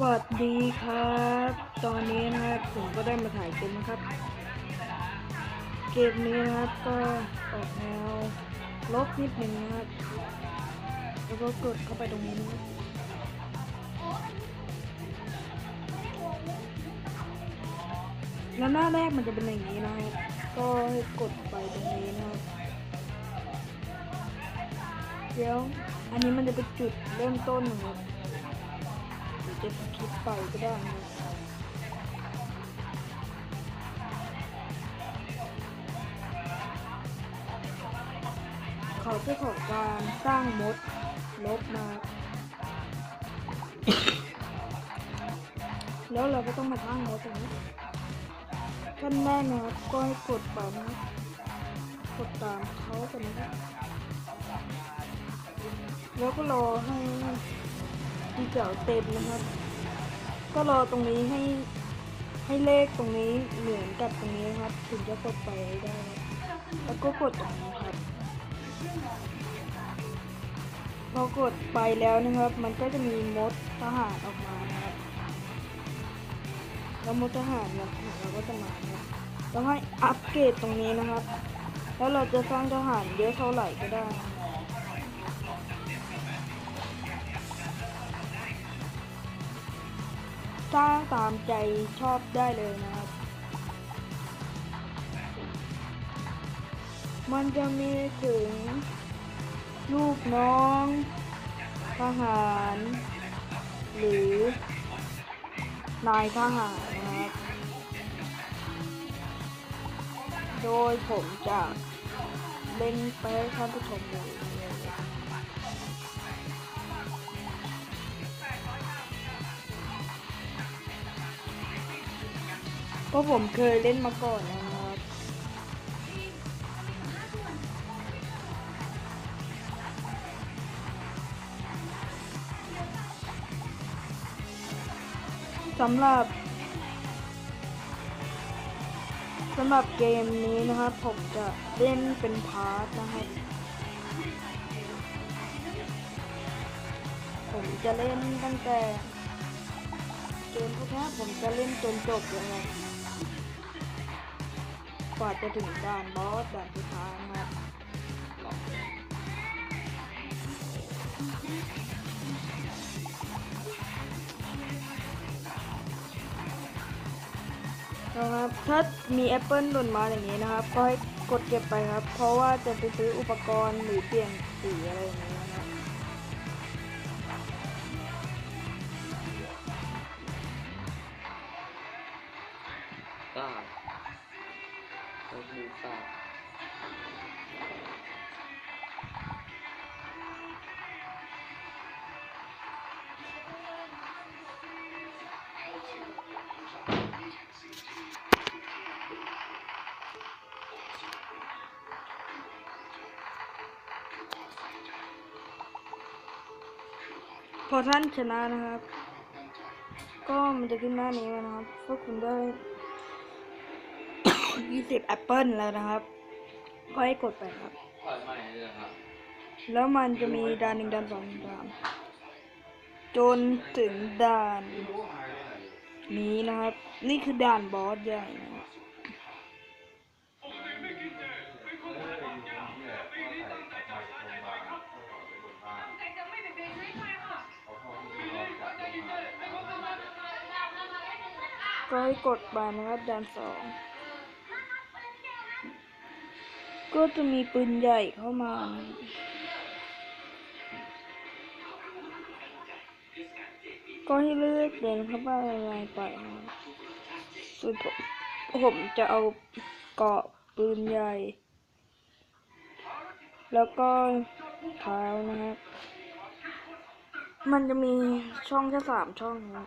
วัสดีครับ ตอนนี้นะครับผมก็ได้มาถ่ายเกมนะครับ เกมนี้นะครับก็ออกแนวลบนิดนึงนะครับ แล้วก็กดเข้าไปตรงนี้นะแล้วหน้าแรกมันจะเป็นอย่างนี้นะครับ ก็กดไปตรงนี้นะครับ เดี๋ยว อันนี้มันจะเป็นจุดเริ่มต้นนะครับ จะสคิปไปก็ได้นะครับเขาจะขอการสร้างมดลบมา แล้วเราก็ต้องมาสร้างมดตรงนี้ขั้นแรกนะครับก็ให้กดปนะครับกดตามเขากันนะแล้วก็รอให้ ดีเจ๋วเต็มนะครับ ก็รอตรงนี้ให้ให้เลขตรงนี้เหมือนกับตรงนี้ครับ ถึงจะกดไปได้ แล้วก็กดตรงนี้ครับพอกดไปแล้วนะครับ มันก็จะมีมดทหารออกมานะครับแล้วมดทหารเนี่ยเราก็จะมานะครับแล้วให้อัปเกรดตรงนี้นะครับ แล้วเราจะสร้างทหารเยอะเท่าไหร่ก็ได้ สร้างตามใจชอบได้เลยนะครับ มันจะมีถึง ลูกน้องทหาร หรือนายทหารนะครับ โดยผมจะเล่นไปให้ท่านผู้ชมดู เพราะผมเคยเล่นมาก่อนนะครับ สำหรับสำหรับเกมนี้นะครับ ผมจะเล่นเป็นพาร์ทนะครับ ผมจะเล่นตั้งแต่เกมพวกนี้ผมจะเล่นจนจบเลยครับ ว่าจะถึงด่านบอสด่านสุดท้ายนะครับนะครับถ้ามีแอปเปิลหล่นมาอย่างนี้นะครับ ก็ให้กดเก็บไปครับ เพราะว่าจะไปซื้ออุปกรณ์หรือเปลี่ยนสีอะไรอย่างนี้นะครับเก้าก็คือเก้าพอท่านชนะนะครับ ก็มันจะขึ้นหน้านี้นะครับพวกคุณได้ 20แอปเปิลแล้วนะครับ ก็ให้กดไปครับปล่อยใหม่เลยครับ แล้วมันจะมีด่านหนึ่งด่านสองด่านจนถึงด่าน นี้นะครับ นี่คือด่านบอสใหญ่นะครับก็ให้กดไปนะครับด่านสอง ก็จะมีปืนใหญ่เข้ามาก็ให้เลือกเดินเข้าไปอะไรไปนะส่วนผมผมจะเอาเกาะปืนใหญ่ แล้วก็เท้านะครับ มันจะมีช่องแค่สามช่องนะ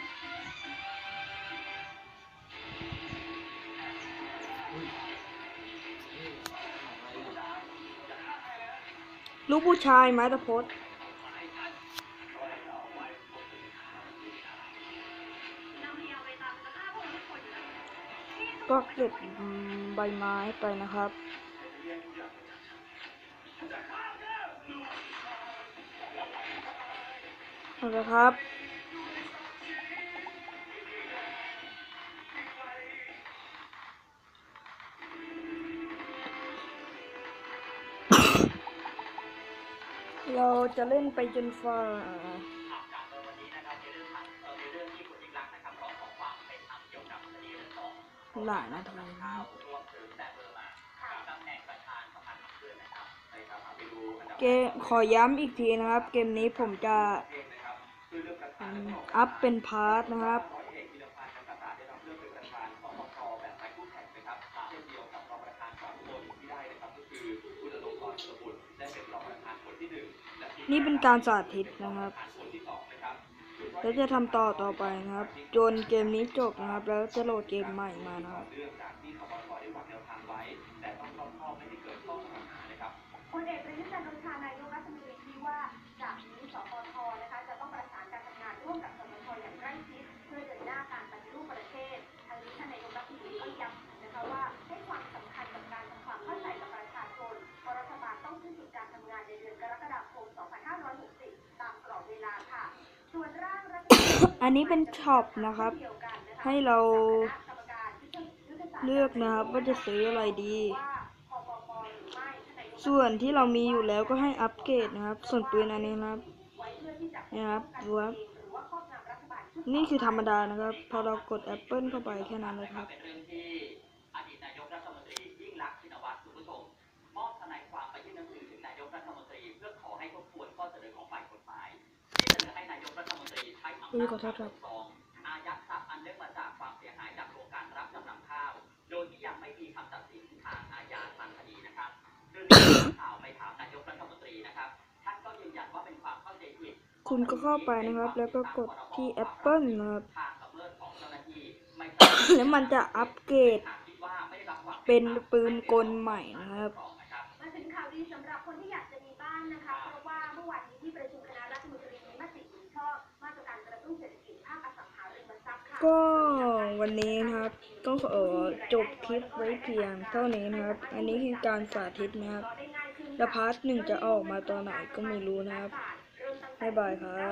ลูกผู้ชายไม้ตะพดก็เก็บใบไม้ไปนะครับเอาละครับ เราจะเล่นไปจนฟ้าหลายนาทีนะครับเกมขอย้ำอีกทีนะครับ เกมนี้ผมจะอัพเป็นพาร์ทนะครับ นี่เป็นการสาธิตนะครับ แล้วจะทำต่อต่อไปนะครับ จนเกมนี้จบนะครับ แล้วจะโหลดเกมใหม่มานะครับคุณเอกประยุทธ์จันทร์โอ อันนี้เป็นช็อปนะครับ ให้เราเลือกนะครับว่าจะซื้ออะไรดี ส่วนที่เรามีอยู่แล้วก็ให้อัปเกรดนะครับ ส่วนปืนอันนี้นะครับนะครับดูครับหรือว่านี่คือธรรมดานะครับ พอเรากดแอปเปิลเข้าไปแค่นั้นเลยครับ นายจขอโทษครับกองอายัดทรัพย์อันเนื่องมาจากความเสียหายจากโครงการรับจำนำข้าว โดยที่ยังไม่มีคำตัดสินทางอาญาทางคดีนะครับเรื่องนี้ข่าวไปถามนายกรัฐมนตรีนะครับ ท่านก็ยืนยันว่าเป็นความเข้าใจผิดคุณก็เข้าไปนะครับ แล้วก็กดที่ Apple นะครับทางละเมิดของเจ้าหน้าที่ไม่แล้วมันจะอัปเกรดหากคิดว่าไม่ได้รับความเป็นปืนกลใหม่นะครับ ก็วันนี้นะครับ ก็ขอจบคลิปไว้เพียงเท่านี้นะครับ อันนี้คือการสาธิตนะครับ แล้วพาร์ทหนึ่งจะออกมาตอนไหนก็ไม่รู้นะครับบ๊ายบายครับ